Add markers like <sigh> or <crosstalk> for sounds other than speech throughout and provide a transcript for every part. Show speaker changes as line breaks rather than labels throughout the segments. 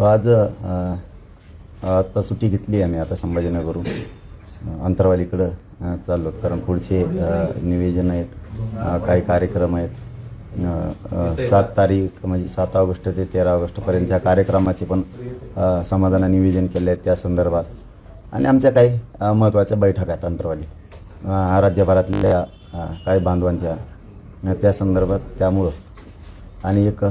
आज आत्ता सुट्टी घेतली आहे आम्ही आता संभाजीनगरहून. अंतरवालीकडं चाललो कारण पुढचे निवेदन आहेत काही कार्यक्रम आहेत. सात तारीख म्हणजे सात ऑगस्ट ते तेरा ऑगस्टपर्यंतच्या कार्यक्रमाचे पण अ, समाधान निवेदन केले आहेत त्या संदर्भात. आणि आमच्या काही महत्त्वाच्या बैठका आहेत अंतरवालीत. राज्यभरातल्या काही बांधवांच्या त्या संदर्भात त्यामुळं. आणि एक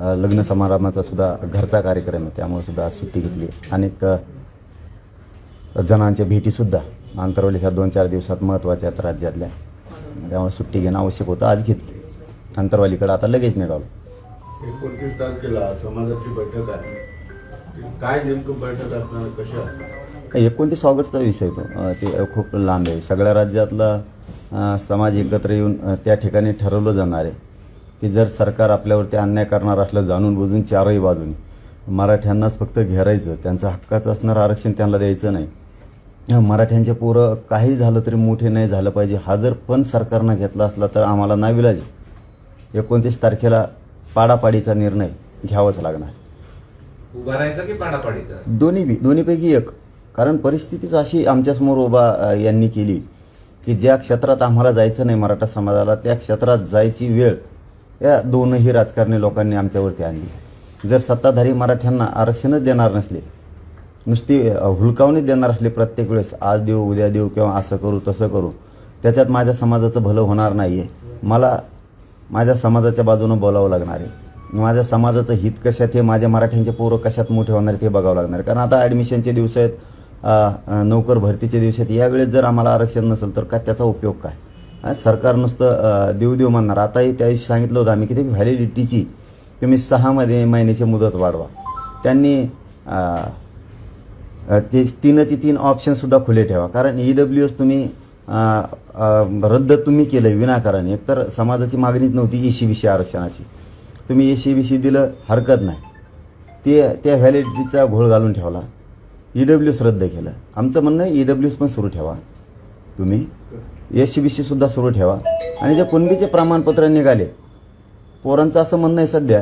लग्न समारंभाचा सुद्धा घरचा कार्यक्रम आहे त्यामुळे सुद्धा आज सुट्टी घेतली. अनेक जणांच्या भेटीसुद्धा अंतरवलीच्या दोन चार दिवसात महत्त्वाच्या आहेत राज्यातल्या. त्यामुळे सुट्टी घेणं आवश्यक होतं आज घेतली. अंतरवालीकडे आता लगेच निघालो.
एकोणतीस तारखेला समाजाची बैठक आहे. काय नेमकं बैठक असणार कशी असणार?
एकोणतीस ऑगस्टचा विषय तो ते खूप लांब आहे. सगळ्या राज्यातला समाज एकत्र येऊन त्या ठिकाणी ठरवलं जाणार आहे. की जर सरकार आपल्यावरती अन्याय करणार असलं जाणून बुजून चारही बाजूनी. मराठ्यांनाच फक्त घेरायचं त्यांचं हक्काचं असणारं आरक्षण त्यांना द्यायचं नाही. मराठ्यांचे पोरं काही झालं तरी मोठे नाही झालं पाहिजे. हा जर पण सरकारनं घेतला असला तर आम्हाला नाविलाज. आहे. एकोणतीस तारखेला पाडापाडीचा निर्णय घ्यावाच लागणार.
उभारायचा की पाडापाडीचा?
दोन्ही बी दोन्हीपैकी एक. कारण परिस्थितीच अशी आमच्यासमोर उभा यांनी केली की ज्या क्षेत्रात आम्हाला जायचं नाही मराठा समाजाला त्या क्षेत्रात जायची वेळ या दोनही राजकारणी लोकांनी आमच्यावरती आणली. जर सत्ताधारी मराठ्यांना आरक्षणच देणार नसले नुसती हुलकावणी देणार असले प्रत्येक वेळेस आज देऊ उद्या देऊ किंवा असं करू तसं करू त्याच्यात माझ्या समाजाचं भलं होणार नाही आहे मला माझ्या समाजाच्या बाजूनं बोलावं लागणार आहे. माझ्या समाजाचं हित कशात हे माझ्या मराठ्यांचे पोरं कशात मोठे होणार आहेत हे बघावं लागणार कारण आता ॲडमिशनचे दिवस आहेत नोकर भरतीचे दिवस आहेत. यावेळेस जर आम्हाला आरक्षण नसेल तर का त्याचा उपयोग काय? सरकार नुसतं देऊ देऊ म्हणणार. आताही त्या दिवशी सांगितलं होतं आम्ही की ते व्हॅलिडिटीची तुम्ही सहामध्ये महिन्याची मुदत वाढवा. त्यांनी ते तीनचे तीन ऑप्शनसुद्धा खुले ठेवा. कारण ई डब्ल्यू एस तुम्ही रद्द तुम्ही केलं विनाकारण. एकतर समाजाची मागणीच नव्हती ए सी बी सी आरक्षणाची. तुम्ही ए सी बी सी दिलं हरकत नाही. ते त्या व्हॅलिडिटीचा घोळ घालून ठेवला. ई डब्ल्यू एस रद्द केलं. आमचं म्हणणं ई डब्ल्यू एस पण सुरू ठेवा. तुम्ही? एस सी बी सीसुद्धा सुरू ठेवा. आणि जे कुणबीचे प्रमाणपत्र निघाले पोरांचं असं म्हणणं आहे सध्या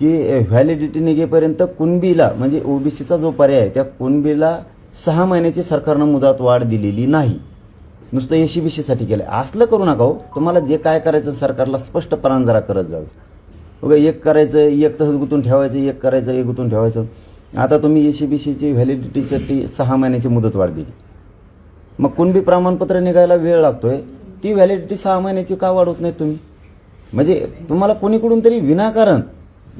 की व्हॅलिडिटी निघेपर्यंत कुणबीला म्हणजे ओबीसीचा जो पर्याय आहे त्या कुणबीला सहा महिन्याची सरकारनं मुदत वाढ दिलेली नाही. नुसतं ए सी बी सीसाठी केलं असलं करू नका हो. तुम्हाला जे काय करायचं सरकारला स्पष्टपणान जरा करत जा. बघा एक करायचं एक तसंच गुंतून ठेवायचं एक करायचं एक गुंतून ठेवायचं. आता तुम्ही ए सी बी सीची व्हॅलिडिटीसाठी सहा महिन्याची मुदत वाढ दिली. मग कुणबी प्रमाणपत्र निघायला वेळ लागतोय? ती व्हॅलिडिटी सहा महिन्याची का वाढवत नाही तुम्ही? म्हणजे तुम्हाला कोणीकडून तरी विनाकारण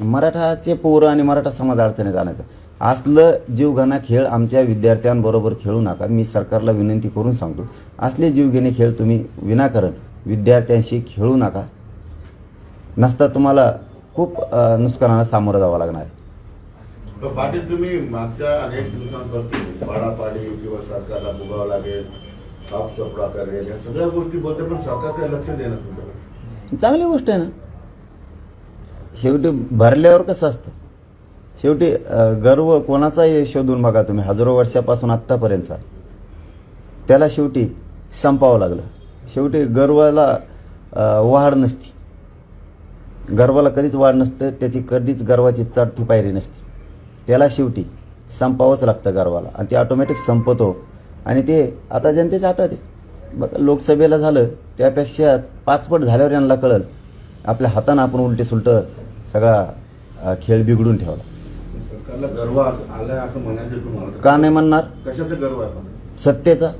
मराठाचे पोरं आणि मराठा समाज अडचणीत आणायचं. असलं जीवघणा खेळ आमच्या विद्यार्थ्यांबरोबर खेळू नका. मी सरकारला विनंती करून सांगतो. असले जीवघेणे खेळ तुम्ही विनाकारण विद्यार्थ्यांशी खेळू नका. नसता तुम्हाला खूप नुकसानाला सामोरं जावं लागणार. आहे
पाटील तुम्ही मागच्या अनेक दिवसांपासून पाडापाडी किंवा सरकारला बुगावं लागेल साफसफा करेल या सगळ्या गोष्टी बोलते पण सरकार काय लक्ष देणार तुमच्याकडे.
चांगली गोष्ट आहे ना. शेवटी भरल्यावर कसं असतं? शेवटी गर्व कोणाचाही शोधून बघा तुम्ही. हजारो वर्षापासून आत्तापर्यंतचा त्याला शेवटी संपावं लागलं. शेवटी गर्वाला वाढ नसती. गर्वाला कधीच वाढ नसतं त्याची कधीच गर्वाची चढती पायरी नसते. त्याला शेवटी संपावंच लागतं गर्वाला. आणि ते ऑटोमॅटिक संपतो. आणि ते आता जनतेच्या हातात आहे बघ लोकसभेला झालं त्यापेक्षा पाचपट झाल्यावर यांना कळल. आपल्या हातानं आपण उलटे सुलटं सगळा खेळ बिघडून ठेवला. का नाही म्हणणार? सत्तेचा.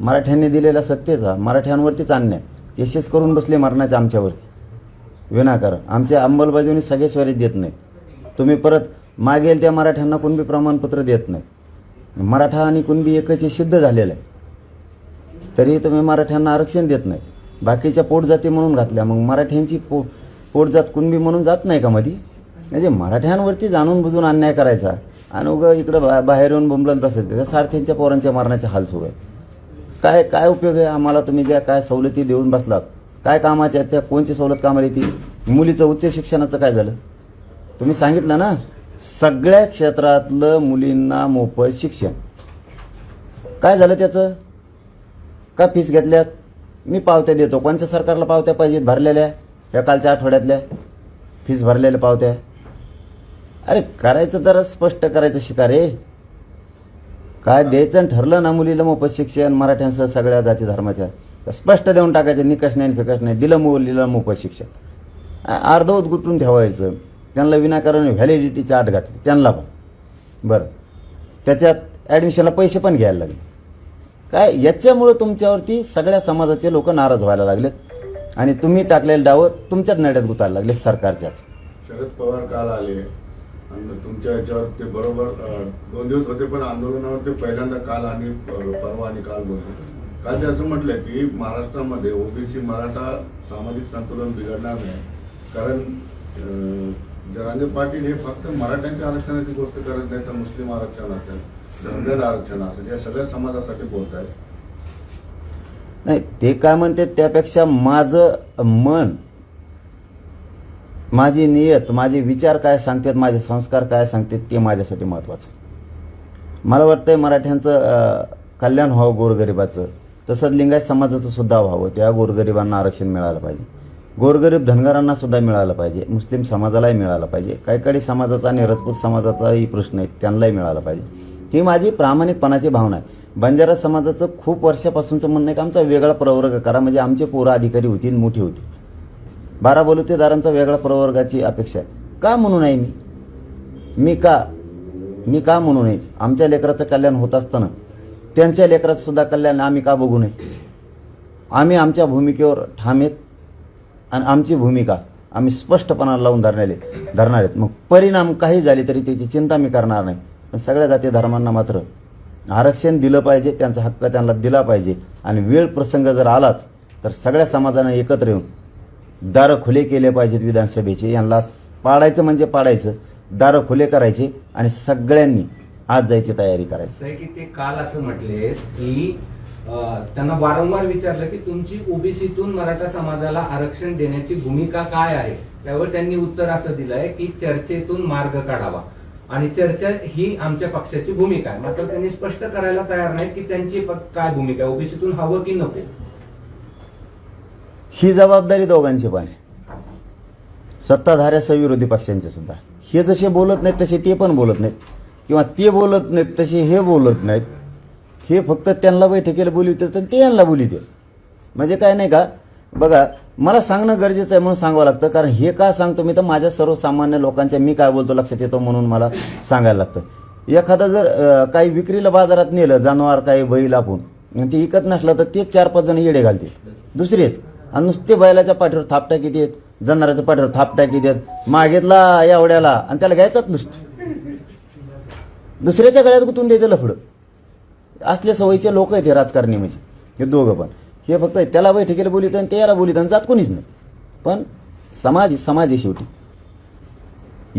मराठ्यांनी दिलेल्या सत्तेचा मराठ्यांवरतीच अन्याय. यशस्वी करून बसले मरणाचे आमच्यावरती. विनाकारण. आमच्या अंमलबजावणी सगळे स्वरीत देत नाहीत. तुम्ही परत मागेल त्या मराठ्यांना कुणबी प्रमाणपत्र देत नाही. मराठा आणि कुणबी एकच हे सिद्ध झालेलं आहे. तरी तुम्ही मराठ्यांना आरक्षण देत नाही. बाकीच्या पोटजाती म्हणून घातल्या. मग मराठ्यांची पो पोटजात कुणबी म्हणून जात नाही का मधी? म्हणजे मराठ्यांवरती जाणून बुजून अन्याय करायचा. आणि उगं इकडं बा बाहेर येऊन बुंबलत बसायचं. त्या सारथ्यांच्या पोरांच्या मारण्याचे हाल सुरू आहेत. काय काय उपयोग आहे? आम्हाला तुम्ही ज्या काय सवलती देऊन बसलात काय कामाच्या आहेत त्या? कोणची सवलत कामाला येते मुलीचं उच्च शिक्षणाचं काय झालं? तुम्ही सांगितलं ना? सगळ्या क्षेत्रातलं मुलींना मोफत शिक्षण. काय झालं त्याचं? का फीस घेतल्यात? मी पावत्या देतो. कोणत्या सरकारला पावत्या पाहिजेत? भरलेल्या? या कालच्या आठवड्यातल्या? फीस भरलेल्या पावत्या. अरे करायचं तर स्पष्ट करायचं शिका रे काय द्यायचं आणि ठरलं ना मुलीला मोफत शिक्षण मराठ्यांसह सगळ्या जाती धर्माच्या? स्पष्ट देऊन टाकायचं निकष नाही आणि नाही. दिलं मुलीला मोफत शिक्षण. अर्धवत गुटून ठेवायचं. त्यांना विनाकारण व्हॅलिडिटीची आट घातली. त्यांना पण. बरं. त्याच्यात ॲडमिशनला पैसे पण घ्यायला लागले. काय? याच्यामुळं तुमच्यावरती सगळ्या समाजाचे लोक नाराज व्हायला लागलेत. आणि तुम्ही टाकलेले डावं तुमच्याच नड्यात गुतायला लागले सरकारच्याच.
शरद पवार काल आले. आणि तुमच्या याच्यावर ते बरोबर दोन दिवस होते पण आंदोलनावर ते पहिल्यांदा काल आणि परवा आणि काल बोलले काल ते असं म्हटलं की महाराष्ट्रामध्ये ओबीसी मराठा सामाजिक संतुलन बिघडणार नाही. कारण अं, पाटील हे फक्त मराठ्यांच्या आरक्षणाची गोष्ट करत नाही तर मुस्लिम आरक्षण असेल धनगर आरक्षण असेल या सगळ्या समाजासाठी बोलत आहेत
नाही ते काय म्हणते त्यापेक्षा माझं मन माझी नियत माझे विचार काय सांगतात माझे संस्कार काय सांगतात ते माझ्यासाठी महत्त्वाचं मला वाटतंय मराठ्यांचं कल्याण व्हावं गोरगरिबाचं. तसंच लिंगायत समाजाचं सुद्धा व्हावं त्या गोरगरिबांना आरक्षण मिळालं पाहिजे. गोरगरीब धनगरांना सुद्धा मिळालं पाहिजे. मुस्लिम समाजालाही मिळालं पाहिजे. काही काही समाजाचा आणि राजपूत समाजाचाही प्रश्न आहे त्यांनाही मिळालं पाहिजे. ही माझी प्रामाणिकपणाची भावना आहे. बंजारा समाजाचं खूप वर्षापासूनचं म्हणणं आहे की आमचा वेगळा प्रवर्ग करा. म्हणजे आमचे पोरं अधिकारी होतील मोठी होतील बारा बलुतेदारांचा वेगळा प्रवर्गाची अपेक्षा आहे. का म्हणू नये मी? मी का? मी का म्हणू नये आमच्या लेकराचं कल्याण होत असताना त्यांच्या लेकराचं सुद्धा कल्याण आम्ही का बघू नये? आम्ही आमच्या भूमिकेवर ठाम आहेत. आणि आमची भूमिका आम्ही स्पष्टपणा लावून धरणारे धरणार आहेत. मग परिणाम काही झाले तरी त्याची चिंता मी करणार नाही. पण सगळ्या जाती धर्मांना मात्र आरक्षण दिलं पाहिजे त्यांचा हक्क त्यांना दिला पाहिजे. आणि वेळ प्रसंग जर आलाच तर सगळ्या समाजानं एकत्र येऊन दारं खुले केले पाहिजेत विधानसभेचे. यांना पाडायचं म्हणजे पाडायचं दारं खुले करायचे आणि सगळ्यांनी आज जायची तयारी करायची.
ते काल असं म्हटले की त्यांना वारंवार विचारलं की तुमची ओबीसीतून मराठा समाजाला आरक्षण देण्याची भूमिका काय आहे? त्यावर त्यांनी उत्तर असं दिलंय की चर्चेतून मार्ग काढावा. आणि चर्चा ही आमच्या पक्षाची भूमिका आहे. मात्र त्यांनी स्पष्ट करायला तयार नाही की त्यांची काय भूमिका आहे. ओबीसीतून हवं की नको?
ही जबाबदारी दोघांची पण आहे. सत्ताधाऱ्या विरोधी पक्षांची सुद्धा. हे जसे बोलत नाहीत तसे ते पण बोलत नाहीत. किंवा ते बोलत नाहीत तसे हे बोलत नाहीत. हे फक्त त्यांना बैठकीला बोलवतात आणि ते यांना बोलवतात म्हणजे काय नाही का? बघा मला सांगणं गरजेचं आहे म्हणून सांगावं लागतं. कारण हे का सांगतो मी? तर माझ्या सर्वसामान्य लोकांच्या मी काय बोलतो लक्षात येतो म्हणून मला सांगायला लागतं. एखादा जर काही विक्रीला बाजारात नेलं जनावर काही बैल आपण ते विकत नसलं तर ते चार पाच जण येडे घालतील. दुसरेच आणि नुसते बैलाच्या पाठीवर थाप टाकी देत जनावराच्या पाठीवर थाप टाकी देत मागेतला एवढ्याला आणि त्याला घ्यायचाच नुसतं. दुसऱ्याच्या गळ्यात गुतून द्यायचं लफडं. असल्या सवयीचे लोक आहेत हे राजकारणी म्हणजे. हे दोघं पण. हे फक्त त्याला बैठकीला बोलित आणि त्याला बोलित आणि जात कोणीच नाही. पण समाज समाज आहे शेवटी.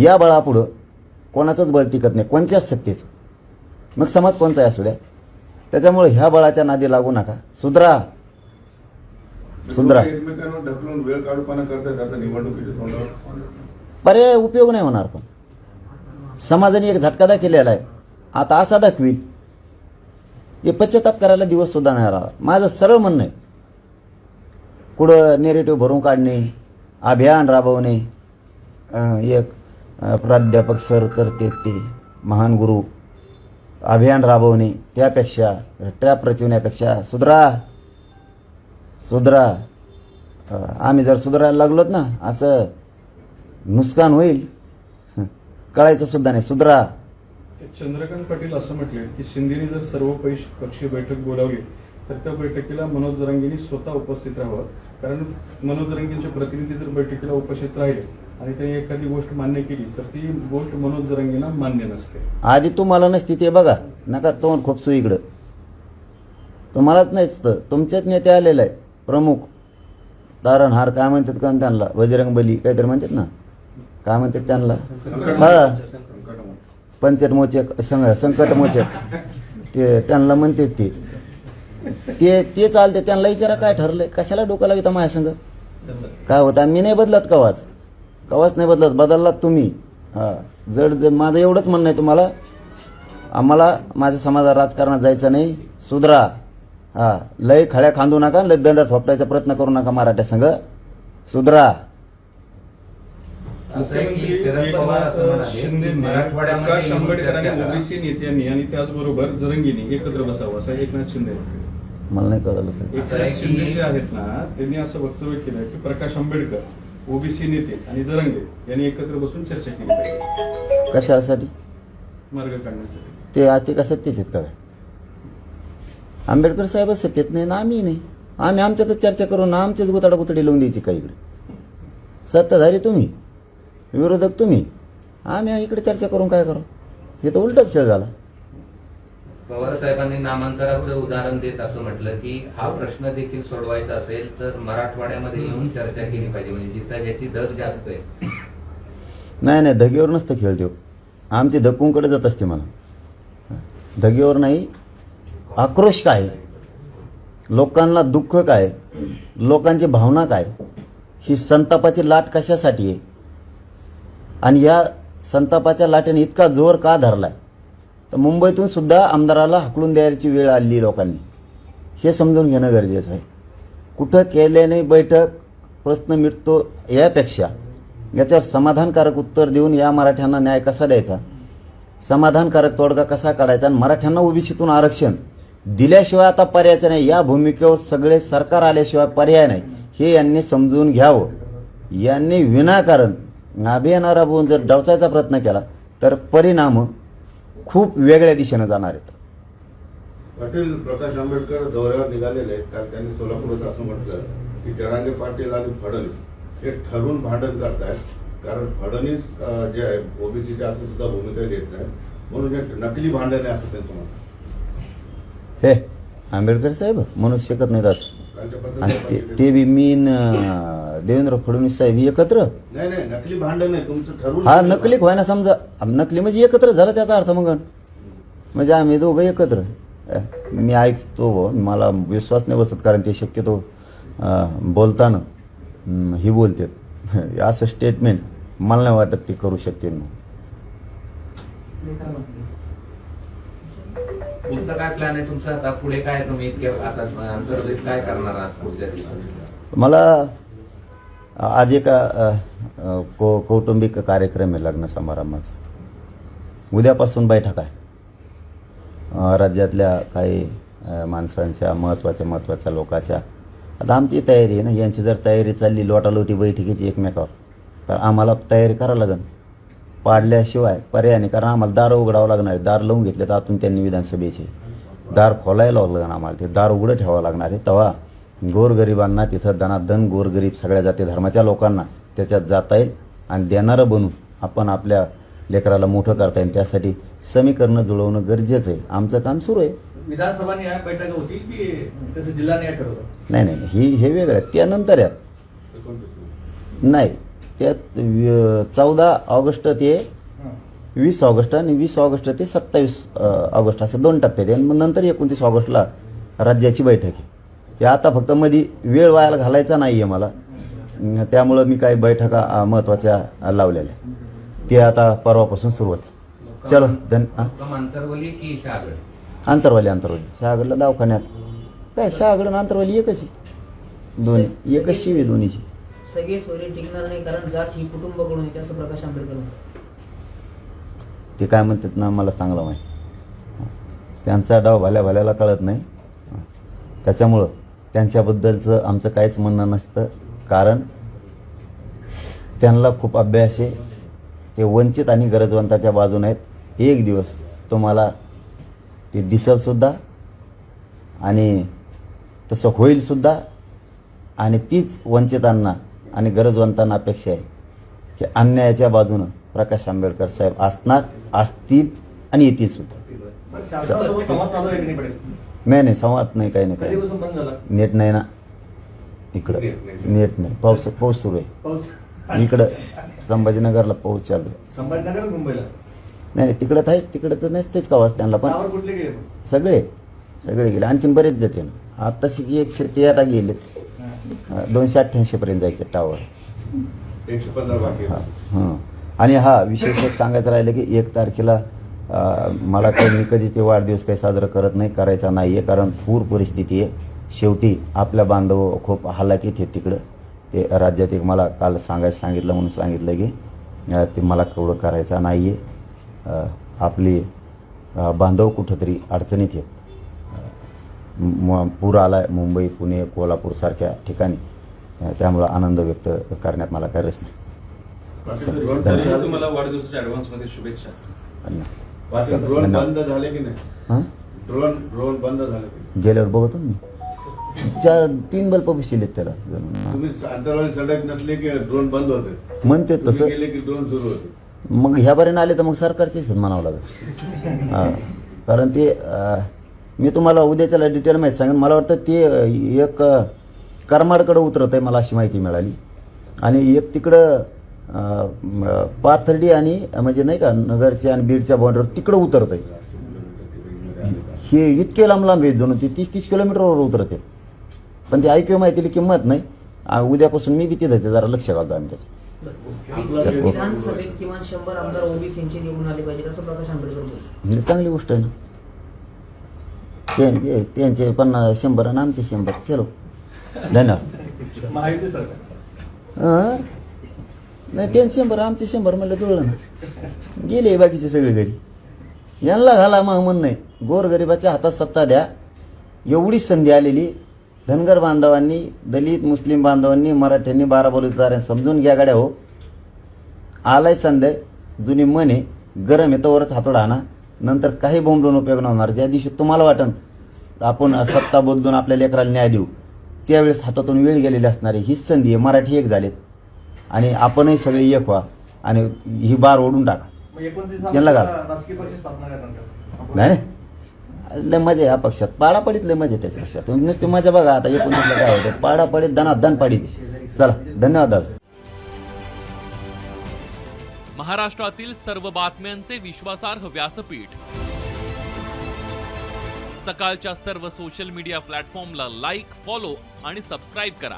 या बळापुढं कोणाचंच बळ टिकत नाही. कोणत्याच सत्तेचं. मग समाज कोणचाही असू द्या. त्याच्यामुळे ह्या बळाच्या नादी लागू नका. सुधरा. सुधरा. पर्याय उपयोग नाही होणार पण. समाजाने एक झटका दाखवलेला आहे. आता असा दाखवील हे पश्चाताप करायला दिवस सुद्धा नाही राहणार माझं सरळ म्हणणं आहे. कुठं नेरेटिव्ह भरून काढणे अभियान राबवणे एक प्राध्यापक सर करते ते महान गुरु अभियान राबवणे त्यापेक्षा ट्रॅप रचवण्यापेक्षा सुधरा. सुधरा. आम्ही जर सुधारायला लागलोत ना असं नुकसान होईल. कळायचं सुद्धा नाही. सुधरा.
चंद्रकांत पाटील असं म्हटले की शिंदेने जर सर्व पैश पक्षीय बैठक बोलावली तर त्या बैठकीला मनोज जरांगेंनी स्वतः उपस्थित राहावं. कारण मनोज जरांगेंचे प्रतिनिधी जर बैठकीला उपस्थित राहिले आणि त्यांनी एखादी गोष्ट मान्य केली तर ती गोष्ट मनोज जरांगेंना मान्य नसते.
आधी तुम्हाला नसती ते बघा. नका तोंड खोपसू इकडं. तुम्हालाच नाहीच तर तुमच्याच नेते आलेला आहे प्रमुख. तारणहार काय म्हणतात का त्यांना? बजरंग बली काहीतरी म्हणतात ना? काय म्हणतात त्यांना? हा.
संकटामध्ये.
पंचट मोचक संग संकटमोचक ते त्यांना म्हणतात ते. ते ते चालते त्यांना विचारा काय ठरलंय? कशाला डोकं लागतं माझ्या संग काय होतं? मी नाही बदलत कवाच. कवाच नाही बदलत. बदललात तुम्ही. हां. जड जड माझं एवढंच म्हणणं आहे तुम्हाला. आम्हाला माझ्या समाजात राजकारणात जायचं नाही. सुधरा. हां. लय खळ्या खांदू नका लय दंड थोपटायचा प्रयत्न करू नका मराठ्या संघ. सुधरा.
करा.
ओबीसी नेत्यांनी आणि त्याचबरोबर जरंगीनी एकत्र बसावं असं एकनाथ शिंदे.
मला नाही कळलं काही.
एकनाथ शिंदे जे आहेत ना त्यांनी असं वक्तव्य केलं की प्रकाश आंबेडकर ओबीसी नेते आणि जरंगे यांनी एकत्र बसून चर्चा केली पाहिजे.
कशासाठी?
मार्ग काढण्यासाठी.
ते ते का सत्तेत आहेत का? आंबेडकर साहेब सत्तेत नाही ना आम्ही नाही. आम्ही आमच्यातच चर्चा करून आमचेच गुताडा गुतडी लावून द्यायची का इकडे? सत्ताधारी तुम्ही. विरोधक तुम्ही. आम्ही इकडे चर्चा करून काय करू? हे तर उलटच खेळ झाला.
पवार साहेबांनी नामांतराचं उदाहरण देत असं म्हटलं की हा प्रश्न देखील सोडवायचा असेल तर मराठवाड्यामध्ये येऊन चर्चा केली पाहिजे. म्हणजे जिथं ज्याची दर जास्त आहे.
नाही नाही धगेवर नसतं खेळ देऊ आमची धक्कूंकडे जात असते मला. धगेवर नाही आक्रोश काय? लोकांना दुःख काय? लोकांची भावना काय? ही संतापाची लाट कशासाठी आहे? आणि या संतापाच्या लाटेने इतका जोर का धरलाय? तर मुंबईतून सुद्धा आमदाराला हकलून द्यायची वेळ आली लोकांनी. हे समजून घेणं गरजेचं आहे. कुठं केल्याने बैठक प्रश्न मिटतो यापेक्षा याच्यावर समाधानकारक उत्तर देऊन या मराठ्यांना न्याय कसा द्यायचा? समाधानकारक तोडगा कसा काढायचा? आणि मराठ्यांना ओबीसीतून आरक्षण दिल्याशिवाय आता पर्यायचं नाही. या भूमिकेवर सगळे सरकार आल्याशिवाय पर्याय नाही. हे यांनी समजून घ्यावं. यांनी विनाकारण अभियान राबवून जर डवचायचा प्रयत्न केला तर परिणाम खूप वेगळ्या दिशेनं जाणार आहेत.
पाटील प्रकाश आंबेडकर दौऱ्यावर निघालेले आहेत काल त्यांनी सोलापूरात असं म्हटलं की जरांगे पाटील आणि फडणवीस हे ठरवून भांडण करतायत. कारण फडणवीस जे आहे ओबीसीचे असं सुद्धा भूमिका घेत नाहीत. म्हणून हे नकली भांडण आहे असं त्यांचं म्हणणं
हे आंबेडकर साहेब म्हणू शकत नाहीत असं.
कालच्या
आणि
पत्रकार
ते- बी मी न, देवेंद्र फडणवीस साहेब एकत्र?
नाही नाही नकली भांडण आहे तुमचं ठरवून
हा नकली व्हायना समजा. आम- नकली म्हणजे एकत्र झालं त्याचा अर्थ मग. म्हणजे आम्ही दोघं एकत्र. अ, मी ऐकतो बुवा, मला विश्वास नाही बसत कारण ते शक्यतो अ, बोलताना हं, ही बोलतात. <laughs> असं स्टेटमेंट मला नाही वाटत ते करू शकतील म्हणून.
तुमचा काय प्लॅन आहे? तुमचा आता पुढे काय तुम्ही इतके आता अंतर्गत काय करणार आहात पुढच्या दिवसात?
मला आज एका कौ कौटुंबिक कार्यक्रम आहे लग्न समारंभाचा. उद्यापासून बैठक आहे. राज्यातल्या काही माणसांच्या महत्त्वाच्या महत्त्वाच्या लोकांच्या. आता आमची तयारी आहे ना यांची जर तयारी चालली लोटालोटी बैठकीची एकमेकावर तर आम्हाला तयारी करावं लागेल. पाडल्याशिवाय पर्याय नाही कारण आम्हाला दार उघडावं लागणार आहे. दार लावून घेतले तर आतून त्यांनी विधानसभेचे दार खोलायला लागणार आम्हाला ते. दार उघडं ठेवावं लागणार आहे. तेव्हा गोरगरिबांना तिथं दनादन गोरगरीब सगळ्या जाती धर्माच्या लोकांना त्याच्यात जाता येईल आणि देणारं बनून आपण आपल्या लेकराला मोठं करता येईल. त्यासाठी समीकरणं जुळवणं गरजेचं आहे. आमचं काम सुरू आहे.
विधानसभा बैठका होतील की कसं जिल्हा
नाही नाही नाही, ही हे वेगळं आहे. त्यानंतर यात नाही. त्यात चौदा ऑगस्ट ते वीस ऑगस्ट आणि वीस ऑगस्ट ते सत्तावीस ऑगस्ट असे दोन टप्प्यात आहे आणि मग नंतर एकोणतीस ऑगस्टला राज्याची बैठक आहे. हे आता फक्त मध्ये वेळ वायाला घालायचा नाही आहे मला. त्यामुळं मी काही बैठका महत्त्वाच्या लावलेल्या आहे. ते आता परवापासून सुरू होते चलो धन
आंतरवाली
आंतरवाली शहागडला दवाखान्यात. काय शहागड आणि आंतरवाली एकच आहे. दोन्ही एकच शिव आहे दोन्हीची.
सगळे सोयरे टिकणार नाही कारण जात ही कुटुंबाकडून येते असं प्रकाश आंबेडकर
ते काय म्हणतात ना मला चांगलं माहीत. त्यांचा डाव भल्या भल्याला कळत नाही. त्याच्यामुळं त्यांच्याबद्दलचं आमचं काहीच म्हणणं नसतं. कारण त्यांना खूप अभ्यास आहे. ते वंचित आणि गरजवंताच्या बाजून आहेत. एक दिवस तुम्हाला ते दिसलसुद्धा आणि तसं होईलसुद्धा आणि तीच वंचितांना आणि गरजवंतांना अपेक्षा आहे की अन्यायाच्या बाजूनं प्रकाश आंबेडकर साहेब असणार असतील आणि येतील सुद्धा.
पण की नाही
नाही संवाद नाही काही नाही काही नाही.
कधीपासून बंद झाला.
नेट नाही ना? इकडं.
नेट नाही.
नेट नाही. पाऊस पाऊस सुरू आहे.
पाऊस.
इकडं संभाजीनगरला पाऊस चालू आहे.
संभाजीनगर मुंबईला?
नाही नाही तिकडं आहे तिकडं तर नसतेच का वाज त्यांना पण?
कुठले गेले
सगळे सगळे गेले. आणखीन बरेच जाते ना आत्ताशी एकशे तेरा गेले. दोनशे अठ्ठ्याऐंशीपर्यंत जायचे टावर.
एकशे पंधरा बाकी
हा,
आहे.
हां. आणि हा विशेष एक सांगायचं राहिलं की एक तारखेला मला काही मी कधी ते वाढदिवस काही साजरा करत नाही करायचा नाही आहे कारण पूर परिस्थिती आहे. शेवटी आपल्या बांधव खूप हालाकीत आहेत तिकडं. ते राज्यात एक मला काल सांगायचं सांगितलं म्हणून सांगितलं की ते मला केवढं करायचा नाही आहे आपले बांधव कुठंतरी अडचणीत आहेत. म पूर आला आहे मुंबई पुणे कोल्हापूरसारख्या ठिकाणी. त्यामुळं आनंद व्यक्त करण्यात मला रस नाही. धन्यवाद.
तुम्हाला वाढदिवसाच्या ऍडव्हान्समध्ये शुभेच्छा.
धन्यवाद.
ड्रोन
धन्यवाद.
बंद झाले की नाही?
हां?
ड्रोन ड्रोन बंद झाले की नाही?
गेल्यावर बघतो ना मी. चार तीन बल्ब बसले त्याला.
तुम्ही अंतराळी सडक नसले की ड्रोन बंद होते.
म्हणते
तुम्ही
तसं
गेले की ड्रोन सुरू होते.
मग ह्या बऱ्याने आले तर मग सरकारचेच म्हणावं लागेल. हां. कारण ते अं, मी तुम्हाला उद्याच्याला डिटेल माहिती सांगेन. मला वाटतं ते अं, एक अं, करमाडकडं उतरत आहे मला अशी माहिती मिळाली. आणि एक तिकडं पाथर्डी आणि म्हणजे नाही का नगरच्या आणि बीडच्या बॉर्डर तिकडं उतरत आहे हे इतके लांब लांब आहेत जणू ते तीस तीस किलोमीटरवर उतरत आहेत. पण ते ऐकू माहितीला किंमत नाही. आ, उद्यापासून मी बी तिथं जरा लक्ष घालतो आम्ही.
विधानसभेत किमान शंभर आमदार ओबीसींचे निवडून आले पाहिजे असं प्रकाश आंबेडकर बोलले.
म्हणजे चांगली गोष्ट आहे ना. त्यांचे पन्नास शंभर आणि आमचे शंभर. चलो. धन्यवाद. हं? नाही त्यांचे शंभर आमचे शंभर म्हणलं जुळलं ना. गेले बाकीचे सगळे घरी. यांना घाला मग म्हण नाही. गोरगरिबाच्या हातात सत्ता द्या. एवढी संधी आलेली. धनगर बांधवांनी दलित मुस्लिम बांधवांनी मराठ्यांनी बारा बलुतेदारांनी समजून घ्या गाड्या हो. आलाय संध्या जुनी मन आहे गरम आहे तोवरच हातोडा आणा. नंतर काही बोंबलून उपयोग नाही होणार. ज्या दिवशी तुम्हाला वाटन आपण सत्ता बदलून आपल्या लेकराला न्याय देऊ त्यावेळेस हातातून वेळ गेलेली असणार आहे संधी आहे. मराठी एक झालेत. आणि आपणही सगळे एक व्हा. आणि ही बार ओढून टाका. यांना घाल.
राजकीय पक्ष स्थापना करणार का?
नाही लय मजा या पक्षात. पाडापडीत लय मजा आहे त्याच्या पक्षात. तुम्ही नुसती मजा बघा आता एकोणतीसला काय होतं पाडापडीत दना दन पाडीत चला धन्यवाद. दादा
महाराष्ट्रातील सर्व बातम्यांचे विश्वासार्ह व्यासपीठ. सकाळच्या सर्व सोशल मीडिया प्लॅटफॉर्मला लाईक फॉलो आणि सबस्क्राईब करा.